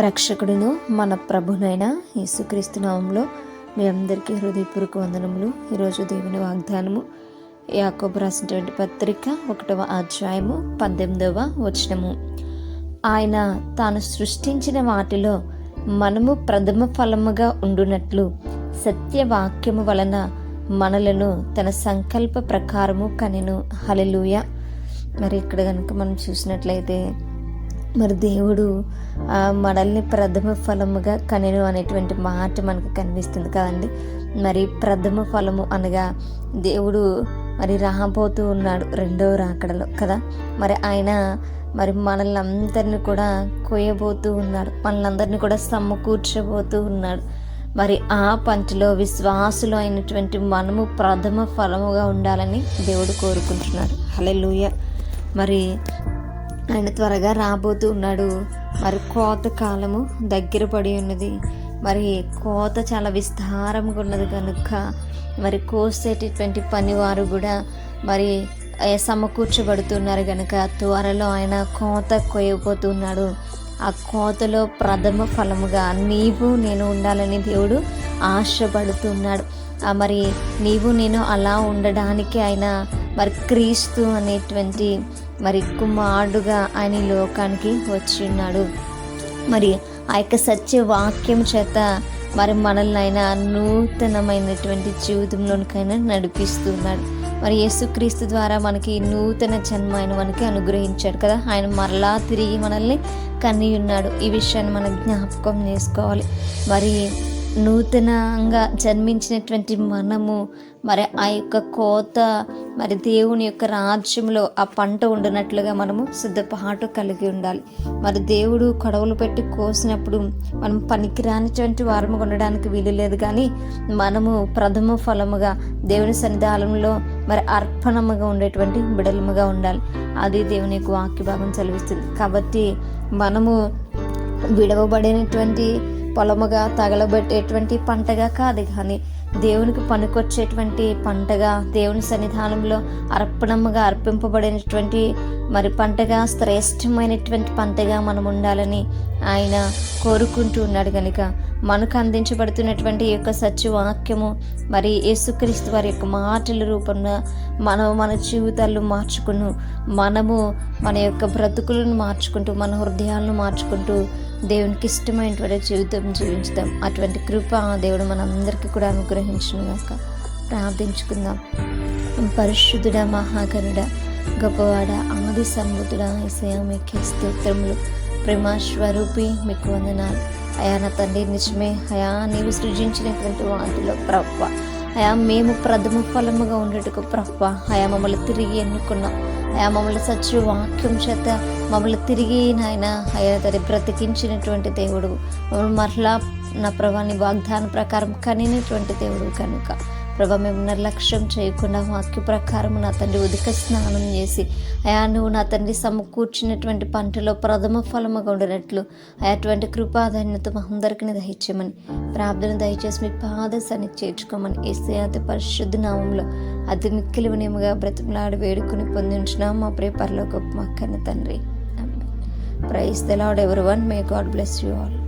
రక్షకుడును మన ప్రభునైన యేసుక్రీస్తు నామంలో మీ అందరికీ హృదయపూర్వక వందనములు. ఈరోజు దేవుని వాగ్దానము యాకోబు రాసినటువంటి పత్రిక ఒకటవ అధ్యాయము పద్దెనిమిదవ వచనము. ఆయన తాను సృష్టించిన వాటిలో మనము ప్రథమ ఫలముగా ఉండునట్లు సత్యవాక్యము వలన మనలను తన సంకల్ప ప్రకారము కనెను. హలలుయ మరి ఇక్కడ కనుక మనం చూసినట్లయితే మరి దేవుడు ఆ, మనల్ని ప్రథమ ఫలముగా కనెను అనేటువంటి మాట మనకు కనిపిస్తుంది కదండి. మరి ప్రథమ ఫలము అనగా దేవుడు మరి రాబోతూ ఉన్నాడు రెండవ రాకడలో కదా. మరి ఆయన మరి మనల్ని అందరినీ కూడా కోయబోతూ ఉన్నాడు. మనల్ని కూడా సమకూర్చబోతూ ఉన్నాడు. మరి ఆ పంటలో విశ్వాసులు అయినటువంటి మనము ప్రథమ ఫలముగా ఉండాలని దేవుడు కోరుకుంటున్నాడు. హలే లూయ మరి ఆయన త్వరగా రాబోతూ ఉన్నాడు. మరి కోత కాలము దగ్గర పడి ఉన్నది. మరి కోత చాలా విస్తారంగా ఉన్నది కనుక మరి కోసేటటువంటి పనివారు కూడా మరి సమకూర్చబడుతున్నారు కనుక త్వరలో ఆయన కోత కొయ్యబోతున్నాడు. ఆ కోతలో ప్రథమ ఫలముగా నీవు నేను ఉండాలని దేవుడు ఆశపడుతున్నాడు. మరి నీవు నేను అలా ఉండడానికి ఆయన మరి క్రీస్తు అనేటువంటి మరి కుమారుడుగా ఆయన ఈ లోకానికి వచ్చి ఉన్నాడు మరి ఆ యొక్క సత్య వాక్యం చేత మరి మనల్ని ఆయన నూతనమైనటువంటి జీవితంలోనికైనా నడిపిస్తున్నాడు. మరి యేసుక్రీస్తు ద్వారా మనకి నూతన జన్మ ఆయన మనకి అనుగ్రహించాడు కదా. ఆయన మరలా తిరిగి మనల్ని కన్ని ఉన్నాడు ఈ విషయాన్ని మనం జ్ఞాపకం చేసుకోవాలి. మరి నూతనంగా జన్మించినటువంటి మనము మరి ఆ యొక్క కోత మరి దేవుని యొక్క రాజ్యంలో ఆ పంట ఉండినట్లుగా మనము సిద్ధపాటు కలిగి ఉండాలి. మరి దేవుడు కొడవలు పెట్టి కోసినప్పుడు మనం పనికిరానిటువంటి వారము ఉండడానికి వీలు లేదు కానీ మనము ప్రథమ ఫలముగా దేవుని సన్నిధానంలో మరి అర్పణముగా ఉండేటువంటి బిడలముగా ఉండాలి. అది దేవుని యొక్క వాక్య భాగం చదివిస్తుంది కాబట్టి మనము విడవబడినటువంటి పొలముగా తగలబెట్టేటువంటి పంటగా కాదు కానీ దేవునికి పనికొచ్చేటువంటి పంటగా దేవుని సన్నిధానంలో అర్పణముగా అర్పింపబడినటువంటి మరి పంటగా శ్రేష్టమైనటువంటి పంటగా మనం ఉండాలని ఆయన కోరుకుంటూ ఉన్నాడు కనుక మనకు అందించబడుతున్నటువంటి ఈ యొక్క సత్యవాక్యము మరి యేసుక్రీస్తు వారి యొక్క మాటల రూపంలో మనం మన జీవితాలను మార్చుకును. మనము మన యొక్క బ్రతుకులను మార్చుకుంటూ మన హృదయాలను మార్చుకుంటూ దేవునికి ఇష్టమైనటువంటి జీవితం జీవించుదాం. అటువంటి కృప దేవుడు మనందరికీ కూడా అనుగ్రహించును గాక. ప్రార్థించుకుందాం. పరిశుద్ధుడ మహాగరుడ గొప్పవాడ ఆది సన్ముతుడ ఏసయ మీకే స్తోత్రములు. ప్రేమ స్వరూపి మీకు వందనాలు. అయా నా తండ్రి నిజమే. అయా నీవు సృజించినటువంటి వాటిలో ప్రవ్వ అయా మేము ప్రథమ ఫలముగా ఉండేటకు ప్రవ్వ అయా మమ్మల్ని తిరిగి ఎన్నుకున్నాం. అయా మమ్మల్ని సత్య వాక్యం చేత మమ్మల్ని తిరిగి నాయన అయా తరి బ్రతికించినటువంటి దేవుడు. మమ్మల్ని మరలా నా ప్రభాని వాగ్దాన ప్రకారం కనినటువంటి దేవుడు కనుక. ప్రభా మేము నిర్లక్ష్యం చేయకుండా వాక్య ప్రకారం నా తండ్రి ఉదిక స్నానం చేసి అయా నువ్వు నా తండ్రి సమకూర్చినటువంటి పంటలో ప్రథమ ఫలముగా ఉండినట్లు అటువంటి కృపాధాన్యత మా అందరికీ దయచేయమని ప్రార్థన దయచేసి మీ పాద సన్ని చేర్చుకోమని ఏసే అతి పరిశుద్ధ నామంలో అతి మిక్కిలి వినియముగా బ్రతిమలాడి వేడుకుని పొందించిన మా ప్రియ పరలోక మా కన్న తండ్రి. Praise the Lord every one may God bless you all